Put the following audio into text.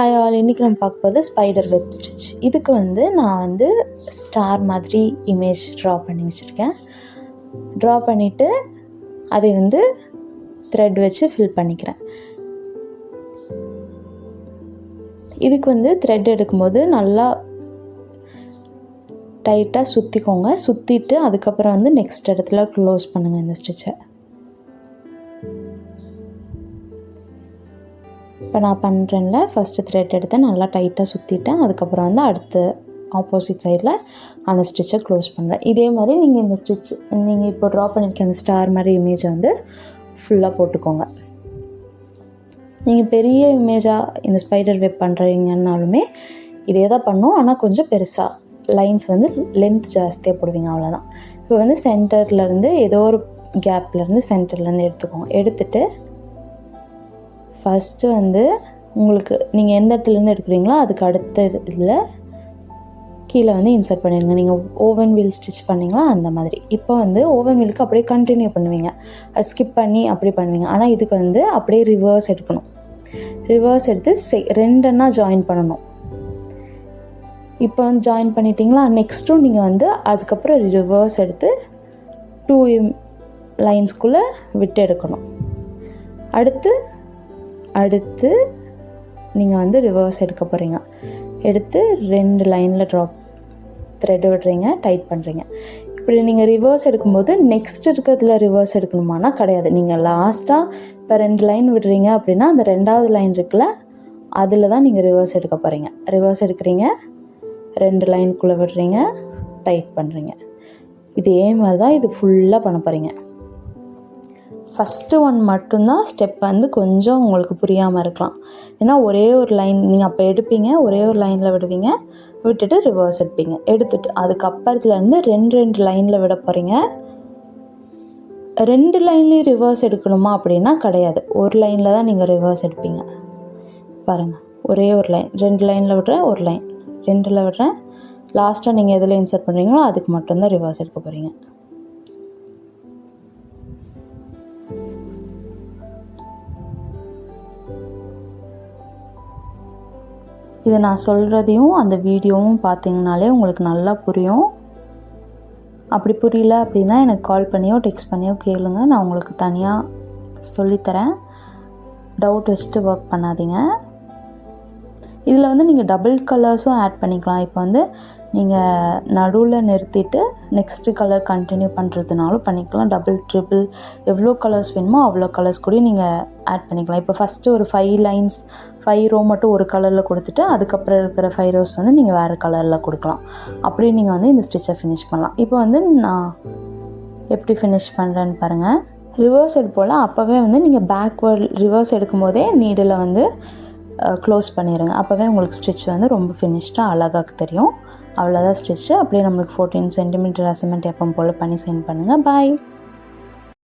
Hi all இன்றைக்கி நம்ம பார்க்க போகிறது ஸ்பைடர் வெப் ஸ்டிச் இதுக்கு வந்து நான் வந்து ஸ்டார் மாதிரி இமேஜ் ட்ரா பண்ணி வச்சுருக்கேன். ட்ரா பண்ணிவிட்டு அதை வந்து த்ரெட் வச்சு ஃபில் பண்ணிக்கிறேன். இதுக்கு வந்து த்ரெட் எடுக்கும்போது நல்லா டைட்டாக சுற்றிக்கோங்க சுற்றிட்டு அதுக்கப்புறம் வந்து நெக்ஸ்ட் இடத்துல க்ளோஸ் பண்ணுங்கள் இந்த ஸ்டிச்சை இப்போ நான் பண்ணுறேன்ல ஃபஸ்ட்டு த்ரெட் எடுத்தேன் நல்லா டைட்டாக சுற்றிட்டேன் அதுக்கப்புறம் வந்து அடுத்து ஆப்போசிட் சைடில் அந்த ஸ்டிச்சை க்ளோஸ் பண்ணுறேன் இதே மாதிரி நீங்கள் இந்த ஸ்டிச் நீங்கள் இப்போ ட்ரா பண்ணியிருக்க அந்த ஸ்டார் மாதிரி இமேஜை வந்து ஃபுல்லாக போட்டுக்கோங்க. நீங்கள் பெரிய இமேஜாக இந்த ஸ்பைடர் வெப் பண்ணுறீங்கன்னாலுமே இதே தான் பண்ணும். ஆனால் கொஞ்சம் பெருசாக லைன்ஸ் வந்து லென்த் ஜாஸ்தியாக போடுவீங்க அவ்வளோதான் இப்போ வந்து சென்டர்லேருந்து ஏதோ ஒரு கேப்லேருந்து சென்டர்லேருந்து எடுத்துக்கோங்க. எடுத்துகிட்டு ஃபஸ்ட்டு வந்து உங்களுக்கு நீங்கள் எந்த இடத்துலேருந்து எடுக்கிறீங்களோ அதுக்கு அடுத்த இதில் கீழே வந்து இன்சர்ட் பண்ணிடுங்க. நீங்கள் ஓவன் வீல் ஸ்டிச் பண்ணிங்களா அந்த மாதிரி. இப்போ வந்து ஓவன் வீலுக்கு அப்படியே கண்டினியூ பண்ணுவீங்க. அது ஸ்கிப் பண்ணி அப்படி பண்ணுவீங்க. ஆனால் இதுக்கு வந்து அப்படியே ரிவர்ஸ் எடுக்கணும். ரிவர்ஸ் எடுத்து செ ரெண்டுன்னா ஜாயின் பண்ணணும். இப்போ வந்து ஜாயின் பண்ணிட்டீங்களா? நெக்ஸ்ட்டும் நீங்கள் வந்து அதுக்கப்புறம் ரிவர்ஸ் எடுத்து டூ லைன்ஸ்குள்ளே விட்டு எடுக்கணும். அடுத்து அடுத்து நீங்கள் வந்து ரிவர்ஸ் எடுக்க போகிறீங்க எடுத்து ரெண்டு லைனில் ட்ராப் த்ரெட் விடுறீங்க டைட் பண்ணுறீங்க இப்படி நீங்கள் ரிவர்ஸ் எடுக்கும்போது நெக்ஸ்ட் இருக்கிறதுல ரிவர்ஸ் எடுக்கணுமானா கிடையாது. நீங்கள் லாஸ்ட்டாக இப்போ ரெண்டு லைன் விடுறீங்க அப்படின்னா அந்த ரெண்டாவது லைன் இருக்குல்ல அதில் தான் நீங்கள் ரிவர்ஸ் எடுக்க போகிறீங்க ரிவர்ஸ் எடுக்கிறீங்க ரெண்டு லைனுக்குள்ளே விடுறீங்க டைட் பண்ணுறீங்க இதே மாதிரி தான் இது ஃபுல்லாக பண்ண போகிறீங்க ஃபஸ்ட்டு ஒன் மட்டும்தான் ஸ்டெப் வந்து கொஞ்சம் உங்களுக்கு புரியாமல் இருக்கலாம். ஏன்னா ஒரே ஒரு லைன் நீங்கள் அப்போ எடுப்பீங்க ஒரே ஒரு லைனில் விடுவீங்க விட்டுட்டு ரிவர்ஸ் எடுப்பீங்க. எடுத்துட்டு அதுக்கப்புறத்துலேருந்து ரெண்டு ரெண்டு லைனில் விட போகிறீங்க ரெண்டு லைன்லேயும் ரிவர்ஸ் எடுக்கணுமா அப்படின்னா கிடையாது. ஒரு லைனில் தான் நீங்கள் ரிவர்ஸ் எடுப்பீங்க. பாருங்கள் ஒரே ஒரு லைன் ரெண்டு லைனில் விடுறேன் ஒரு லைன் ரெண்டில் விடுறேன் லாஸ்ட்டாக நீங்கள் எதில் இன்சர்ட் பண்ணுறீங்களோ அதுக்கு மட்டும்தான் ரிவர்ஸ் எடுக்க போகிறீங்க இது நான் சொல்கிறதையும் அந்த வீடியோவும் பார்த்தீங்கனாலே உங்களுக்கு நல்லா புரியும். அப்படி புரியல அப்படின்னா எனக்கு கால் பண்ணியோ டெக்ஸ்ட் பண்ணியோ கேளுங்க. நான் உங்களுக்கு தனியாக சொல்லித்தரேன். டவுட் வச்சுட்டு ஒர்க் பண்ணாதீங்க. இதில் வந்து நீங்கள் டபுள் கலர்ஸும் ஆட் பண்ணிக்கலாம். இப்போ வந்து நீங்கள் நடுவில் நிறுத்திட்டு நெக்ஸ்ட்டு கலர் கண்டினியூ பண்ணுறதுனாலும் பண்ணிக்கலாம். டபுள் ட்ரிபிள் எவ்வளோ கலர்ஸ் வேணுமோ அவ்வளோ கலர்ஸ் கூட நீங்கள் ஆட் பண்ணிக்கலாம். இப்போ ஃபஸ்ட்டு ஒரு ஃபைவ் லைன்ஸ் ஃபைவ் ரோ மட்டும் ஒரு கலரில் கொடுத்துட்டு அதுக்கப்புறம் இருக்கிற ஃபைவ் ரோஸ் வந்து நீங்கள் வேறு கலரில் கொடுக்கலாம். அப்படியே நீங்கள் வந்து இந்த ஸ்டிச்சை ஃபினிஷ் பண்ணலாம். இப்போ வந்து நான் எப்படி ஃபினிஷ் பண்ணுறேன்னு பாருங்கள் ரிவர்ஸ் எடுப்போல் அப்போவே வந்து நீங்கள் பேக்வேர்ட் ரிவர்ஸ் எடுக்கும்போதே நீடில் வந்து க்ளோஸ் பண்ணிடுங்க அப்போவே உங்களுக்கு ஸ்டிச் வந்து ரொம்ப ஃபினிஷ்டாக அழகாக தெரியும். அவ்வளோதான் ஸ்டிச்சு அப்படியே நம்மளுக்கு ஃபோர்டீன் சென்டிமீட்டர் அசைமெண்ட் எப்போ போல் பண்ணி சென்ட் பண்ணுங்கள் பாய்